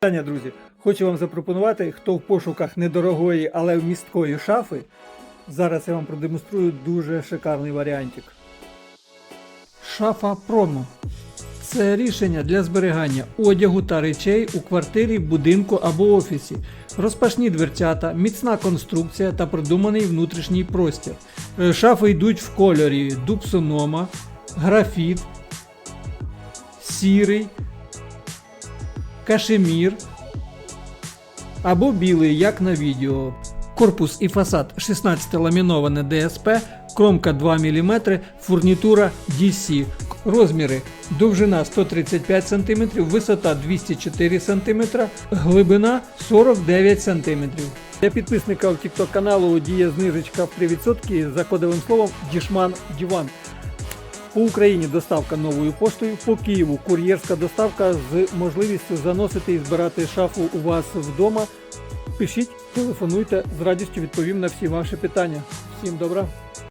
Питання, друзі, хочу вам запропонувати, хто в пошуках недорогої, але вмісткої шафи. Зараз я вам продемонструю дуже шикарний варіантик. Шафа промо. Це рішення для зберігання одягу та речей у квартирі, будинку або офісі. Розпашні дверцята, міцна конструкція та продуманий внутрішній простір. Е, Шафи йдуть в кольорі дупсонома, графіт, сірий, кашемір або білий, як на відео. Корпус і фасад 16 ламіноване ДСП, кромка 2 мм, фурнітура DC. Розміри довжина 135 см, висота 204 см, глибина 49 см. Для підписників TikTok каналу діє знижечка в 3% за кодовим словом Дішман Діван. По Україні доставка новою поштою, по Києву кур'єрська доставка з можливістю заносити і збирати шафу у вас вдома. Пишіть, телефонуйте, з радістю відповім на всі ваші питання. Всім добра!